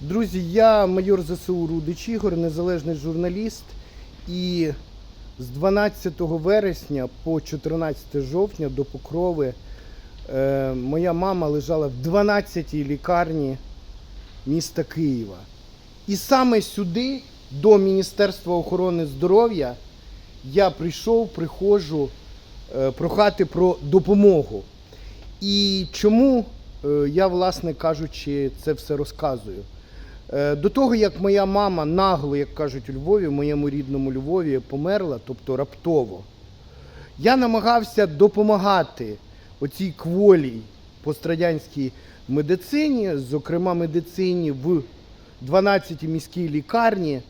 Друзі, я майор ЗСУ Рудич Ігор, незалежний журналіст. І з 12 вересня по 14 жовтня до Покрови е, моя мама лежала в 12-й лікарні міста Києва. І саме сюди, до Міністерства охорони здоров'я, я прийшов, приходжу е, прохати про допомогу. І чому е, я, власне кажучи, це все розказую? Е, До того, як моя мама нагло, як кажуть у Львові, в моєму рідному Львові, померла, тобто раптово, я намагався допомагати оцій кволій пострадянській медицині, зокрема медицині в 12-й міській лікарні,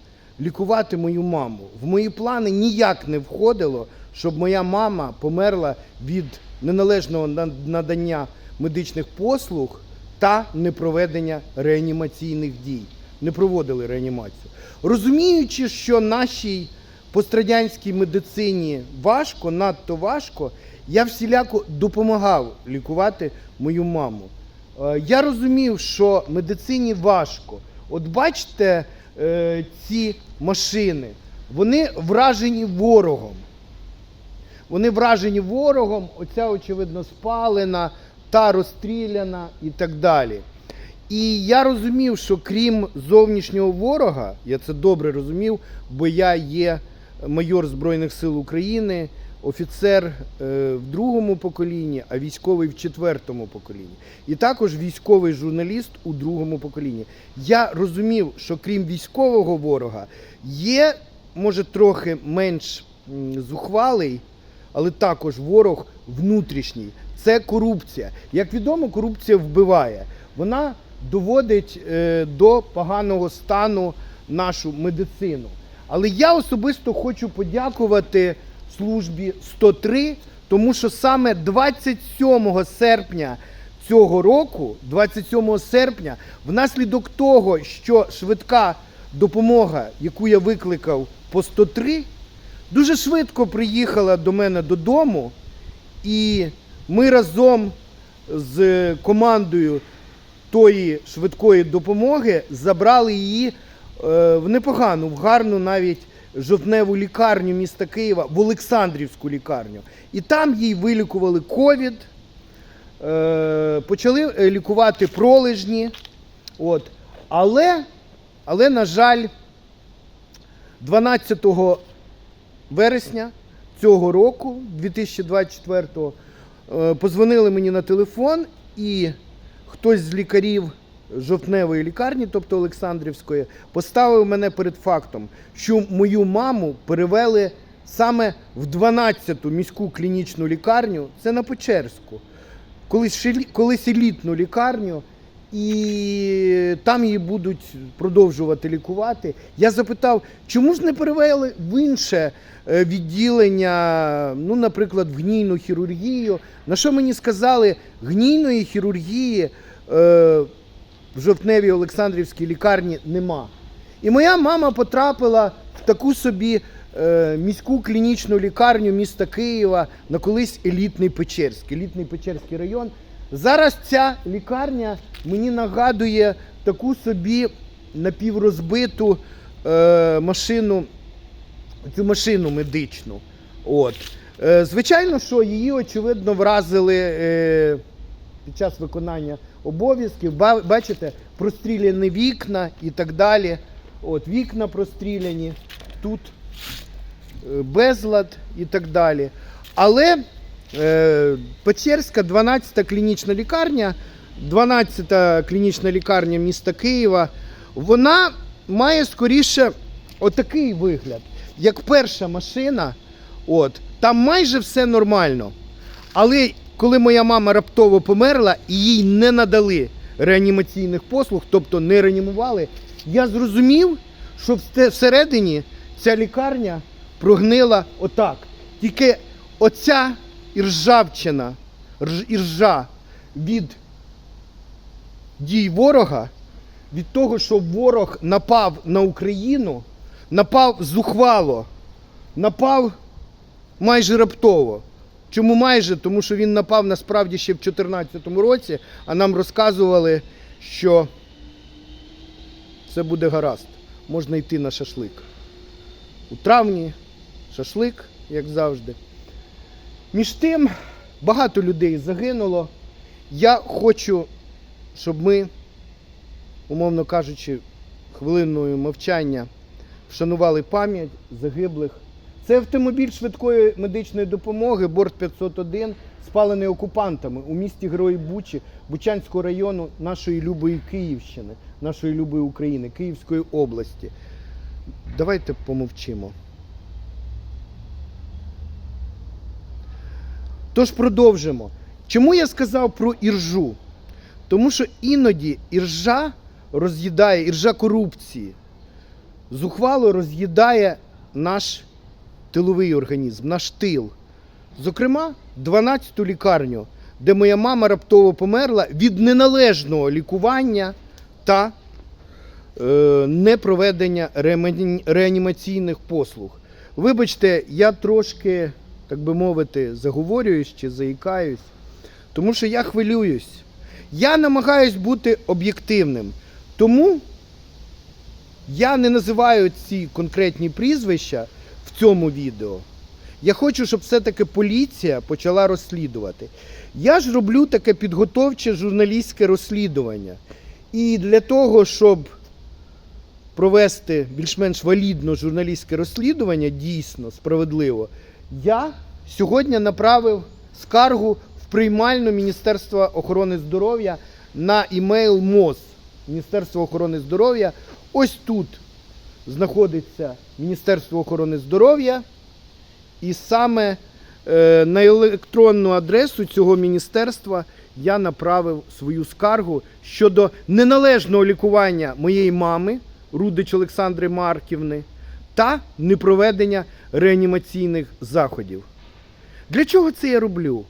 лікувати мою маму. В мої плани ніяк не входило, щоб моя мама померла від неналежного надання медичних послуг та непроведення реанімаційних дій. Не проводили реанімацію. Розуміючи, що нашій пострадянській медицині важко, надто важко, я всіляко допомагав лікувати мою маму. Е, Я розумів, що медицині важко. От бачите е, ці машини, вони вражені ворогом. Вони вражені ворогом, оця, очевидно, спалена, та розстріляна і так далі. І я розумів, що крім зовнішнього ворога, я це добре розумів, бо я є майор Збройних сил України, офіцер е, в другому поколінні, а військовий в четвертому поколінні. І також військовий журналіст у другому поколінні. Я розумів, що крім військового ворога є, може, трохи менш зухвалий, але також ворог внутрішній. Це корупція. Як відомо, корупція вбиває. Вона доводить е, до поганого стану нашу медицину. Але я особисто хочу подякувати службі 103, тому що саме 27 серпня цього року, 27 серпня, внаслідок того, що швидка допомога, яку я викликав по 103, дуже швидко приїхала до мене додому, і ми разом з командою тої швидкої допомоги забрали її е, в непогану, в гарну навіть жовтневу лікарню міста Києва, в Олександрівську лікарню. І там їй вилікували ковід, е, почали е, лікувати пролежні. От. Але, але, на жаль, 12 вересня цього року, 2024-го, е, позвонили мені на телефон, і хтось з лікарів жовтневої лікарні, тобто Олександрівської, поставив мене перед фактом, що мою маму перевели саме в 12-ту міську клінічну лікарню, це на Печерську, колись, колись елітну лікарню, і там її будуть продовжувати лікувати. Я запитав, чому ж не перевели в інше е, відділення, ну, наприклад, в гнійну хірургію. На що мені сказали, гнійної хірургії е, в жовтневій Олександрівській лікарні нема. І моя мама потрапила в таку собі е, міську клінічну лікарню міста Києва на колись елітний Печерський, елітний Печерський район. Зараз ця лікарня мені нагадує таку собі напіврозбиту е, машину, цю машину медичну. От. Е, звичайно, що її очевидно вразили е, під час виконання обов'язків. Бачите, простріляні вікна і так далі. От, вікна простріляні, тут е, безлад і так далі. Але Печерська 12-та клінічна лікарня, 12-та клінічна лікарня міста Києва, вона має скоріше отакий вигляд, як перша машина. От, там майже все нормально. Але коли моя мама раптово померла і їй не надали реанімаційних послуг, тобто не реанімували, я зрозумів, що всередині ця лікарня прогнила отак. Тільки оця іржавчина, рж- іржа від дій ворога, від того, що ворог напав на Україну, напав зухвало, напав майже раптово. Чому майже? Тому що він напав насправді ще в 2014 році, а нам розказували, що все буде гаразд. Можна йти на шашлик. У травні шашлик, як завжди. Між тим, багато людей загинуло. Я хочу, щоб ми, умовно кажучи, хвилиною мовчання вшанували пам'ять загиблих. Це автомобіль швидкої медичної допомоги, борт 501, спалений окупантами у місті Герої Бучі, Бучанського району нашої любої Київщини, нашої любої України, Київської області. Давайте помовчимо. Тож продовжимо. Чому я сказав про іржу? Тому що іноді іржа роз'їдає, іржа корупції, зухвало роз'їдає наш тиловий організм, наш тил. Зокрема, 12-ту лікарню, де моя мама раптово померла від неналежного лікування та е, непроведення реанімаційних послуг. Вибачте, я трошки, так би мовити, заговорююсь чи заїкаюсь, тому що я хвилююсь. Я намагаюсь бути об'єктивним. Тому я не називаю ці конкретні прізвища в цьому відео. Я хочу, щоб все-таки поліція почала розслідувати. Я ж роблю таке підготовче журналістське розслідування. І для того, щоб провести більш-менш валідно журналістське розслідування, дійсно справедливо, я сьогодні направив скаргу в приймальну Міністерства охорони здоров'я на імейл МОЗ. Міністерство охорони здоров'я. Ось тут знаходиться Міністерство охорони здоров'я. І саме е, на електронну адресу цього міністерства я направив свою скаргу щодо неналежного лікування моєї мами, Рудич Олександри Марківни, та непроведення реанімаційних заходів. Для чого це я роблю?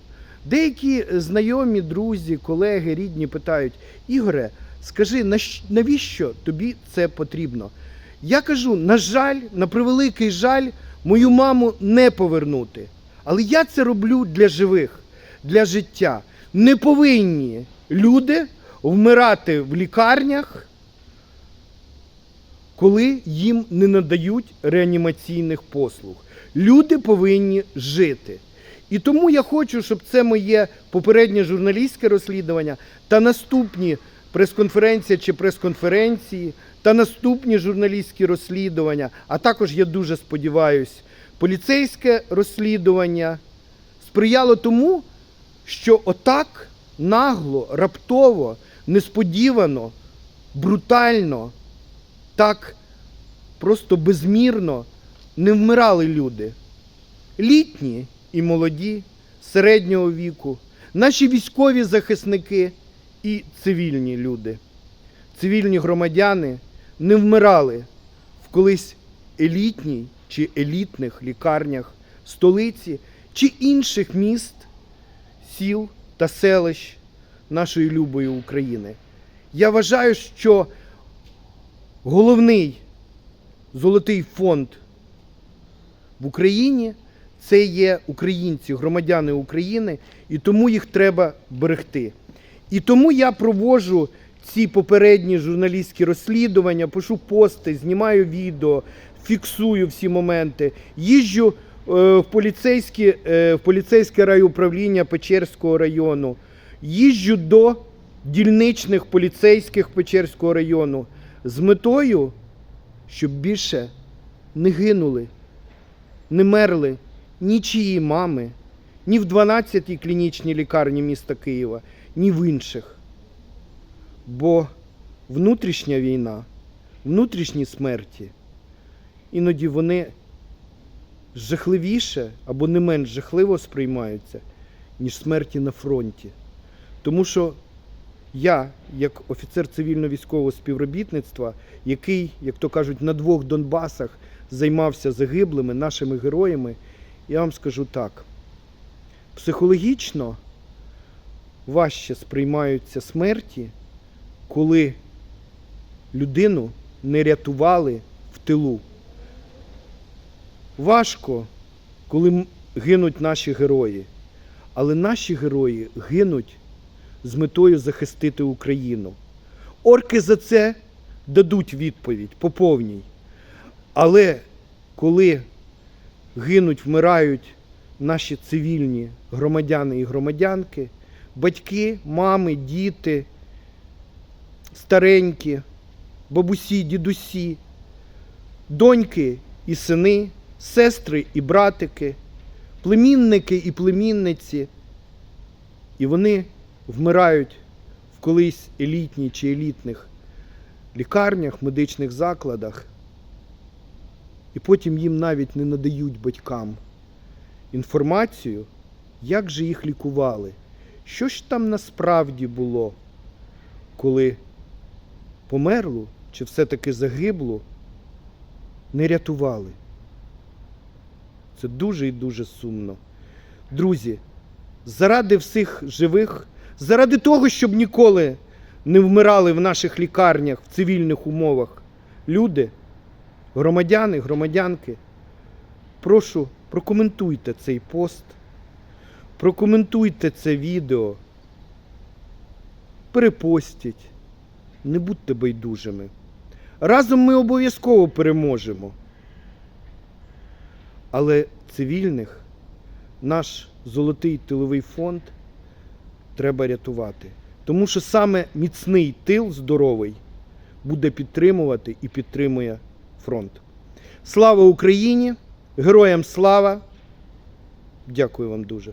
Деякі знайомі, друзі, колеги, рідні питають: Ігоре, скажи, навіщо тобі це потрібно? Я кажу, на жаль, на превеликий жаль, мою маму не повернути. Але я це роблю для живих, для життя. Не повинні люди вмирати в лікарнях, коли їм не надають реанімаційних послуг. Люди повинні жити. І тому я хочу, щоб це моє попереднє журналістське розслідування та наступні прес-конференція чи прес-конференції, та наступні журналістські розслідування, а також я дуже сподіваюся, поліцейське розслідування сприяло тому, що отак нагло, раптово, несподівано, брутально, так просто безмірно не вмирали люди. Літні і молоді, середнього віку, наші військові захисники і цивільні люди, цивільні громадяни не вмирали в колись елітній чи елітних лікарнях столиці чи інших міст, сіл та селищ нашої любої України. Я вважаю, що головний золотий фонд в Україні це є українці, громадяни України, і тому їх треба берегти. І тому я проводжу ці попередні журналістські розслідування, пишу пости, знімаю відео, фіксую всі моменти, їжджу е, в, поліцейські, е, в поліцейське райуправління Печерського району, їжджу до дільничних поліцейських Печерського району з метою, щоб більше не гинули, не мерли нічиї мами, ні в 12-й клінічній лікарні міста Києва, ні в інших. Бо внутрішня війна, внутрішні смерті, іноді вони жахливіше або не менш жахливо сприймаються, ніж смерті на фронті. Тому що я, як офіцер цивільно-військового співробітництва, який, як то кажуть, на двох Донбасах займався загиблими нашими героями, я вам скажу так: психологічно важче сприймаються смерті, коли людину не рятували в тилу. Важко, коли гинуть наші герої, але наші герої гинуть з метою захистити Україну. Орки за це дадуть відповідь по повній. Але коли гинуть, вмирають наші цивільні громадяни і громадянки, батьки, мами, діти, старенькі, бабусі, дідусі, доньки і сини, сестри і братики, племінники і племінниці. І вони вмирають в колись елітній чи елітних лікарнях, медичних закладах, і потім їм навіть не надають батькам інформацію, як же їх лікували, що ж там насправді було, коли померло чи все-таки загибло, не рятували. Це дуже і дуже сумно. Друзі, заради всіх живих, заради того, щоб ніколи не вмирали в наших лікарнях в цивільних умовах люди, громадяни, громадянки, прошу прокоментуйте цей пост, прокоментуйте це відео, перепостіть, не будьте байдужими. Разом ми обов'язково переможемо. Але цивільних наш золотий тиловий фонд треба рятувати. Тому що саме міцний тил здоровий буде підтримувати і підтримує фронт. Слава Україні! Героям слава! Дякую вам дуже.